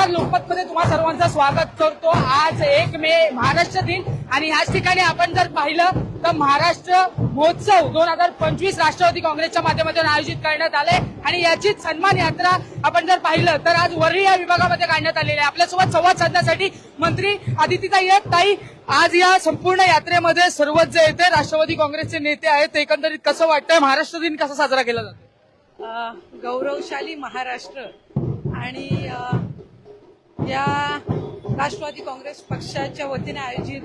नमस्कार लोकमतमध्ये तुम्हा सर्वांचं स्वागत करतो. आज एक मे महाराष्ट्र दिन. आणि ह्याच ठिकाणी आपण जर पाहिलं तर महाराष्ट्र महोत्सव दोन हजार पंचवीस राष्ट्रवादी काँग्रेसच्या माध्यमातून आयोजित करण्यात आले. आणि याचीच सन्मान यात्रा आपण जर पाहिलं तर आज वरळी या विभागामध्ये काढण्यात आलेली आहे. आपल्यासोबत संवाद साधण्यासाठी मंत्री आदित्यताई आहेत. ताई आज या संपूर्ण यात्रेमध्ये सर्वच जे येते राष्ट्रवादी काँग्रेसचे नेते आहेत एकंदरीत कसं वाटतंय? महाराष्ट्र दिन कसा साजरा केला जातो? गौरवशाली महाराष्ट्र. आणि या राष्ट्रवादी काँग्रेस पक्षाच्या वतीने आयोजित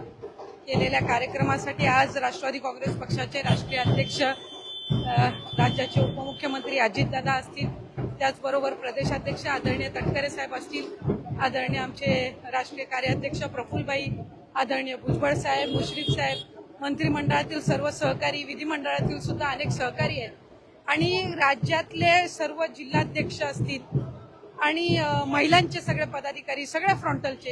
केलेल्या कार्यक्रमासाठी आज राष्ट्रवादी काँग्रेस पक्षाचे राष्ट्रीय अध्यक्ष राज्याचे उपमुख्यमंत्री अजितदादा असतील. त्याचबरोबर प्रदेशाध्यक्ष आदरणीय तटकरे साहेब असतील. आदरणीय आमचे राष्ट्रीय कार्याध्यक्ष प्रफुल्लबाई आदरणीय भुजबळ साहेब मुश्रीफ साहेब मंत्रिमंडळातील सर्व सहकारी विधिमंडळातील सुद्धा अनेक सहकारी आहेत. आणि राज्यातले सर्व जिल्हाध्यक्ष असतील आणि महिलांचे सगळे पदाधिकारी सगळ्या फ्रंटलचे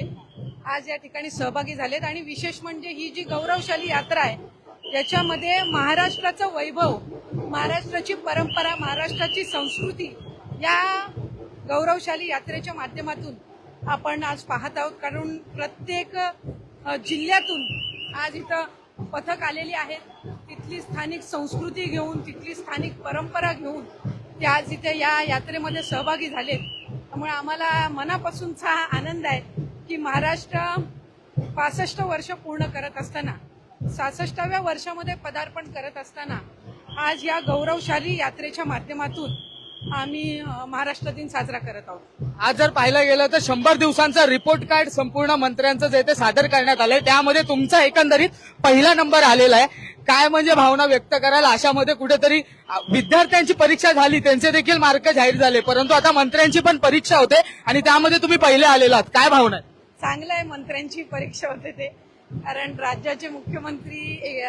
आज या ठिकाणी सहभागी झालेत. आणि विशेष म्हणजे ही जी गौरवशाली यात्रा आहे याच्यामध्ये महाराष्ट्राचं वैभव महाराष्ट्राची परंपरा महाराष्ट्राची संस्कृती या गौरवशाली यात्रेच्या माध्यमातून आपण आज पाहत आहोत. कारण प्रत्येक जिल्ह्यातून आज इथं पथक आलेली आहेत. तिथली स्थानिक संस्कृती घेऊन तिथली स्थानिक परंपरा घेऊन ते आज इथे या यात्रेमध्ये सहभागी झालेत. त्यामुळे आम्हाला मनापासूनचा हा आनंद आहे की महाराष्ट्र पासष्ट वर्ष पूर्ण करत असताना सहासष्टाव्या वर्षामध्ये पदार्पण करत असताना आज या गौरवशाली यात्रेच्या माध्यमातून आम्ही महाराष्ट्र दिन साजरा करत आहोत. आज जर पाहायला गेलं तर शंभर दिवसांचा रिपोर्ट कार्ड संपूर्ण मंत्र्यांचं जे ते सादर करण्यात आलंय. त्यामध्ये तुमचा एकंदरीत पहिला नंबर आलेला आहे. काय म्हणजे भावना व्यक्त करायला अशामध्ये कुठेतरी विद्यार्थ्यांची परीक्षा झाली त्यांचे देखील मार्क जाहीर झाले परंतु आता मंत्र्यांची पण परीक्षा होते आणि त्यामध्ये तुम्ही पहिले आलेला आहात. काय भावना आहे चांगलं आहे मंत्र्यांची परीक्षा होते ते. कारण राज्याचे मुख्यमंत्री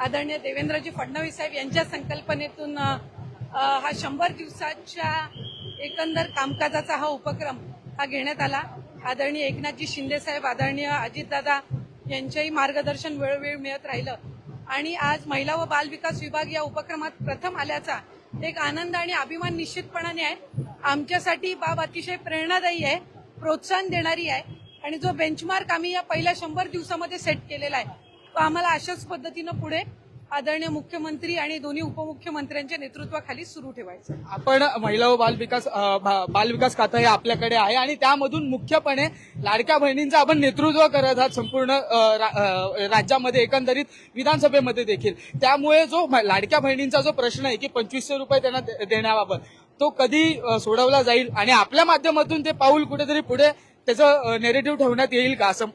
आदरणीय देवेंद्रजी फडणवीस साहेब यांच्या संकल्पनेतून हा शंभर दिवसाच्या एकंदर कामकाजाचा हा उपक्रम हा घेण्यात आला. आदरणीय एकनाथजी शिंदे साहेब आदरणीय अजितदादा यांचंही मार्गदर्शन वेळोवेळी मिळत राहिलं. आणि आज महिला व बाल विकास विभाग या उपक्रमात प्रथम आल्याचा एक आनंद आणि अभिमान निश्चितपणाने आहे. आमच्यासाठी बाब अतिशय प्रेरणादायी आहे प्रोत्साहन देणारी आहे आणि जो बेंचमार्क आम्ही या पहिल्या शंभर दिवसामध्ये सेट केलेला आहे तो आम्हाला अशाच पद्धतीनं पुढे आदरणीय मुख्यमंत्री आणि दोन्ही उपमुख्यमंत्र्यांच्या नेतृत्वाखाली सुरू ठेवायचं. आपण महिला व बाल विकास बाल विकास खातं हे आपल्याकडे आहे आणि त्यामधून मुख्यपणे लाडक्या बहिणींचं आपण नेतृत्व करत आहात संपूर्ण राज्यामध्ये एकंदरीत विधानसभेमध्ये देखील. त्यामुळे जो लाडक्या बहिणींचा जो प्रश्न आहे की पंचवीसशे रुपये त्यांना देण्याबाबत तो कधी सोडवला जाईल आणि आपल्या माध्यमातून ते पाऊल कुठेतरी पुढे त्याचं नेरेटिव्ह ठेवण्यात येईल का असं?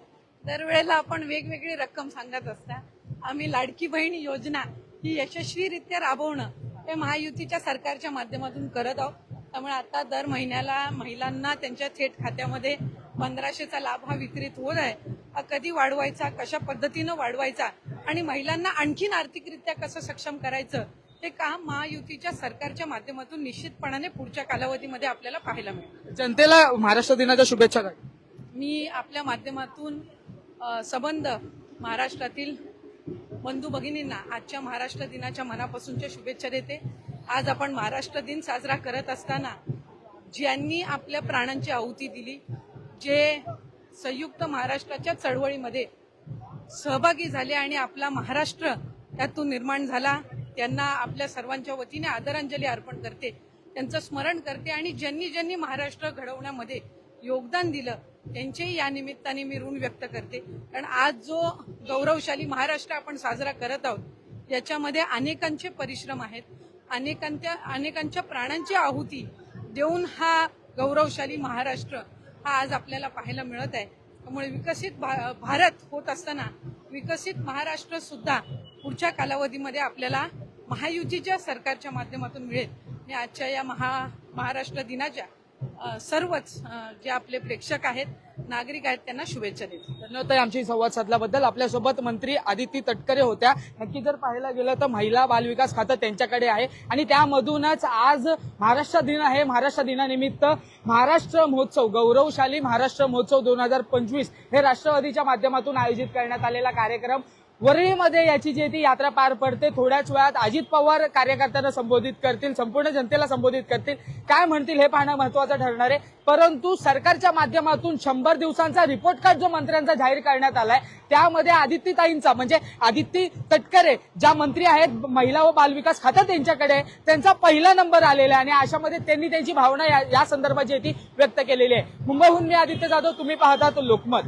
दरवेळेला आपण वेगवेगळी रक्कम सांगत असता आम्ही लाडकी बहीण योजना ही यशस्वीरित्या राबवणं हे महायुतीच्या सरकारच्या माध्यमातून करत आहोत. त्यामुळे आता दर महिन्याला महिलांना त्यांच्या थेट खात्यामध्ये पंधराशेचा लाभ हा वितरित होत आहे. हा कधी वाढवायचा कशा पद्धतीनं वाढवायचा आणि महिलांना आणखीन आर्थिकरित्या कसं सक्षम करायचं हे काम महायुतीच्या सरकारच्या माध्यमातून निश्चितपणाने पुढच्या कालावधीमध्ये आपल्याला पाहायला मिळेल. जनतेला महाराष्ट्र दिनाच्या शुभेच्छा. मी आपल्या माध्यमातून संबंध महाराष्ट्रातील बंधू भगिनींना आजच्या महाराष्ट्र दिनाच्या मनापासूनच्या शुभेच्छा देते. आज आपण महाराष्ट्र दिन साजरा करत असताना ज्यांनी आपल्या प्राणांची आहुती दिली जे संयुक्त महाराष्ट्राच्या चळवळीमध्ये सहभागी झाले आणि आपला महाराष्ट्र त्यातून निर्माण झाला त्यांना आपल्या सर्वांच्या वतीने आदरांजली अर्पण करते त्यांचं स्मरण करते आणि ज्यांनी ज्यांनी महाराष्ट्र घडवण्यामध्ये योगदान दिलं त्यांचेही या निमित्ताने मी ऋण व्यक्त करते. कारण आज जो गौरवशाली महाराष्ट्र आपण साजरा करत आहोत याच्यामध्ये अनेकांचे परिश्रम आहेत. अनेकांच्या अनेकांच्या प्राणांची आहुती देऊन हा गौरवशाली महाराष्ट्र हा आज आपल्याला पाहायला मिळत आहे. त्यामुळे विकसित भा- भारत होत असताना विकसित महाराष्ट्र सुद्धा पुढच्या कालावधीमध्ये आपल्याला महायुतीच्या सरकारच्या माध्यमातून मिळेल. मी आजच्या या महा महाराष्ट्र दिनाच्या सर्वच जे आपले प्रेक्षक आहेत नागरिक आहेत त्यांना शुभेच्छा देतो. धन्यवाद. आमची संवाद साधल्याबद्दल आपल्यासोबत मंत्री आदिती तटकरे होत्या. नक्की जर पाहायला गेलं तर महिला बालविकास खातं त्यांच्याकडे आहे. आणि त्यामधूनच आज महाराष्ट्र दिन आहे. महाराष्ट्र दिनानिमित्त महाराष्ट्र महोत्सव गौरवशाली महाराष्ट्र महोत्सव दोन हजार पंचवीस हे राष्ट्रवादीच्या माध्यमातून आयोजित करण्यात आलेला कार्यक्रम. वरळीमध्ये याची जी ती यात्रा पार पडते. थोड्याच वेळात अजित पवार कार्यकर्त्यांना संबोधित करतील संपूर्ण जनतेला संबोधित करतील. काय म्हणतील हे पाहणं महत्वाचं ठरणार आहे. परंतु सरकारच्या माध्यमातून शंभर दिवसांचा रिपोर्ट कार्ड जो मंत्र्यांचा जाहीर करण्यात आलाय त्यामध्ये आदित्यताईंचा म्हणजे आदित्य तटकरे ज्या मंत्री आहेत महिला व बालविकास खातं त्यांच्याकडे त्यांचा पहिला नंबर आलेला आहे आणि अशामध्ये त्यांनी त्यांची भावना या- संदर्भात जी ती व्यक्त केलेली आहे. मुंबईहून मी आदित्य जाधव तुम्ही पाहता तो लोकमत.